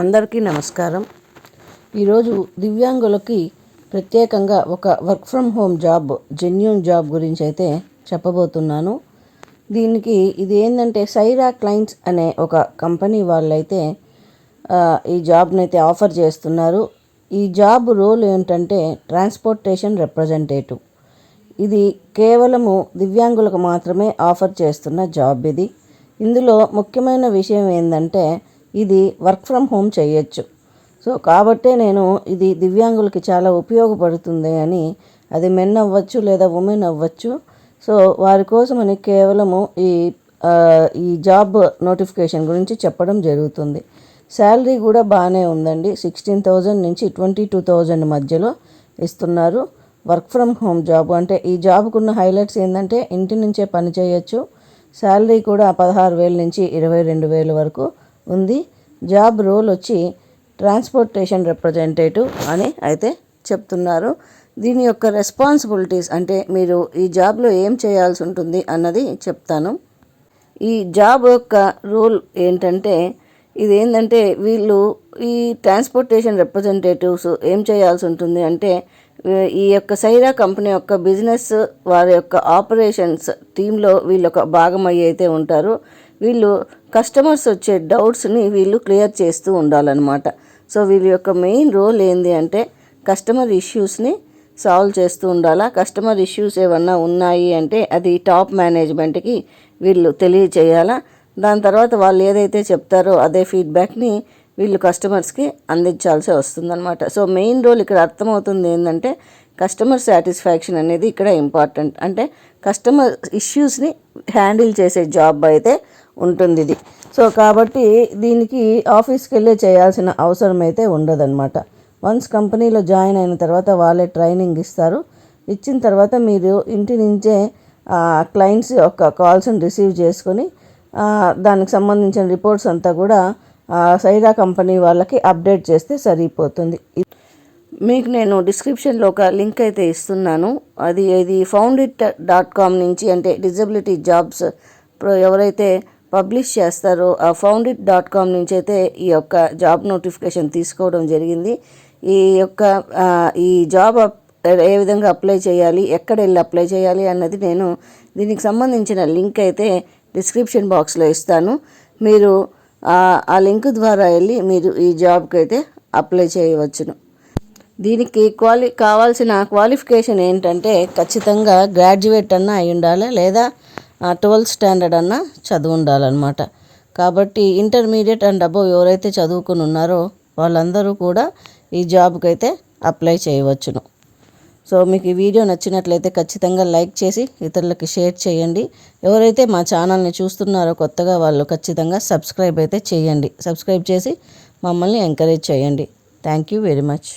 అందరికీ నమస్కారం. ఈరోజు దివ్యాంగులకి ప్రత్యేకంగా ఒక work from home job genuine job గురించి అయితే చెప్పబోతున్నాను. దీనికి ఇది ఏంటంటే సైరా క్లైంట్స్ అనే ఒక కంపెనీ వాళ్ళైతే ఈ జాబ్ని అయితే ఆఫర్ చేస్తున్నారు. ఈ జాబ్ రోల్ ఏంటంటే ట్రాన్స్పోర్టేషన్ రిప్రజెంటేటివ్. ఇది కేవలము దివ్యాంగులకు మాత్రమే ఆఫర్ చేస్తున్న జాబ్ ఇది. ఇందులో ముఖ్యమైన విషయం ఏంటంటే ఇది వర్క్ ఫ్రమ్ హోమ్ చేయొచ్చు సో కాబట్టే నేను ఇది దివ్యాంగులకి చాలా ఉపయోగపడుతుంది అని అది మెన్ అవ్వచ్చు లేదా ఉమెన్ అవ్వచ్చు. సో వారి కోసమని కేవలము ఈ ఈ జాబ్ నోటిఫికేషన్ గురించి చెప్పడం జరుగుతుంది. శాలరీ కూడా బాగానే ఉందండి. సిక్స్టీన్ థౌజండ్ నుంచి ట్వంటీ టూ థౌజండ్ మధ్యలో ఇస్తున్నారు వర్క్ ఫ్రమ్ హోమ్ జాబ్. అంటే ఈ జాబ్కు ఉన్న హైలైట్స్ ఏంటంటే ఇంటి నుంచే పని చేయొచ్చు. శాలరీ కూడా పదహారు వేల నుంచి ఇరవై రెండు వేల వరకు ఉంది. జాబ్ రోల్ వచ్చి ట్రాన్స్పోర్టేషన్ రిప్రజెంటేటివ్ అని అయితే చెప్తున్నారు. దీని యొక్క రెస్పాన్సిబిలిటీస్ అంటే మీరు ఈ జాబ్లో ఏం చేయాల్సి ఉంటుంది అన్నది చెప్తాను. ఈ జాబ్ యొక్క రూల్ ఏంటంటే ఇది ఏంటంటే వీళ్ళు ఈ ట్రాన్స్పోర్టేషన్ రిప్రజెంటేటివ్స్ ఏం చేయాల్సి ఉంటుంది అంటే ఈ యొక్క సైరా కంపెనీ యొక్క బిజినెస్ వారి యొక్క ఆపరేషన్స్ టీంలో వీళ్ళొక భాగం అయ్యి అయితే ఉంటారు. వీళ్ళు కస్టమర్స్ వచ్చే డౌట్స్ని వీళ్ళు క్లియర్ చేస్తూ ఉండాలన్నమాట. సో వీళ్ళ యొక్క మెయిన్ రోల్ ఏంది అంటే కస్టమర్ ఇష్యూస్ని సాల్వ్ చేస్తూ ఉండాలా? కస్టమర్ ఇష్యూస్ ఏమన్నా ఉన్నాయి అంటే అది టాప్ మేనేజ్మెంట్కి వీళ్ళు తెలియచేయాలా దాని తర్వాత వాళ్ళు ఏదైతే చెప్తారో అదే ఫీడ్బ్యాక్ని వీళ్ళు కస్టమర్స్కి అందించాల్సి వస్తుందన్నమాట. సో మెయిన్ రోల్ ఇక్కడ అర్థమవుతుంది ఏంటంటే కస్టమర్ సాటిస్ఫాక్షన్ అనేది ఇక్కడ ఇంపార్టెంట్. అంటే కస్టమర్ ఇష్యూస్ని హ్యాండిల్ చేసే జాబ్ అయితే ఉంటుంది ఇది. సో కాబట్టి దీనికి ఆఫీస్కి వెళ్ళే చేయాల్సిన అవసరం అయితే ఉండదన్నమాట. వన్స్ కంపెనీలో జాయిన్ అయిన తర్వాత వాళ్ళే ట్రైనింగ్ ఇస్తారు. ఇచ్చిన తర్వాత మీరు ఇంటి నుంచే క్లయింట్స్ యొక్క కాల్స్ని రిసీవ్ చేసుకొని దానికి సంబంధించిన రిపోర్ట్స్ అంతా కూడా సైరా కంపెనీ వాళ్ళకి అప్డేట్ చేస్తే సరిపోతుంది. మీకు నేను డిస్క్రిప్షన్లో ఒక లింక్ అయితే ఇస్తున్నాను. అది ఇది ఫౌండ్ ఇట్ డాట్ కామ్ నుంచి అంటే డిజబిలిటీ జాబ్స్ ఎవరైతే పబ్లిష్ చేస్తారో ఆ ఫౌండ్ ఇట్ డాట్ కామ్ నుంచి అయితే ఈ యొక్క జాబ్ నోటిఫికేషన్ తీసుకోవడం జరిగింది. ఈ యొక్క ఈ జాబ్ అప్- ఏ విధంగా అప్లై చేయాలి ఎక్కడ వెళ్ళి అప్లై చేయాలి అన్నది నేను దీనికి సంబంధించిన లింక్ అయితే డిస్క్రిప్షన్ బాక్స్లో ఇస్తాను. మీరు ఆ లింక్ ద్వారా వెళ్ళి మీరు ఈ జాబ్కి అయితే అప్లై చేయవచ్చును. దీనికి క్వాలి కావాల్సిన క్వాలిఫికేషన్ ఏంటంటే ఖచ్చితంగా గ్రాడ్యుయేట్ అన్న అయి ఉండాలి లేదా ట్వెల్త్ స్టాండర్డ్ అన్న చదువు ఉండాలన్నమాట. కాబట్టి ఇంటర్మీడియట్ అండ్ అబోవ్ ఎవరైతే చదువుకుని ఉన్నారో వాళ్ళందరూ కూడా ఈ జాబ్కి అయితే అప్లై చేయవచ్చును. సో మీకు ఈ వీడియో నచ్చినట్లయితే ఖచ్చితంగా లైక్ చేసి ఇతరులకి షేర్ చేయండి. ఎవరైతే మా ఛానల్ని చూస్తున్నారో కొత్తగా వాళ్ళు ఖచ్చితంగా సబ్స్క్రైబ్ అయితే చేయండి. సబ్స్క్రైబ్ చేసి మమ్మల్ని ఎంకరేజ్ చేయండి. Thank you very much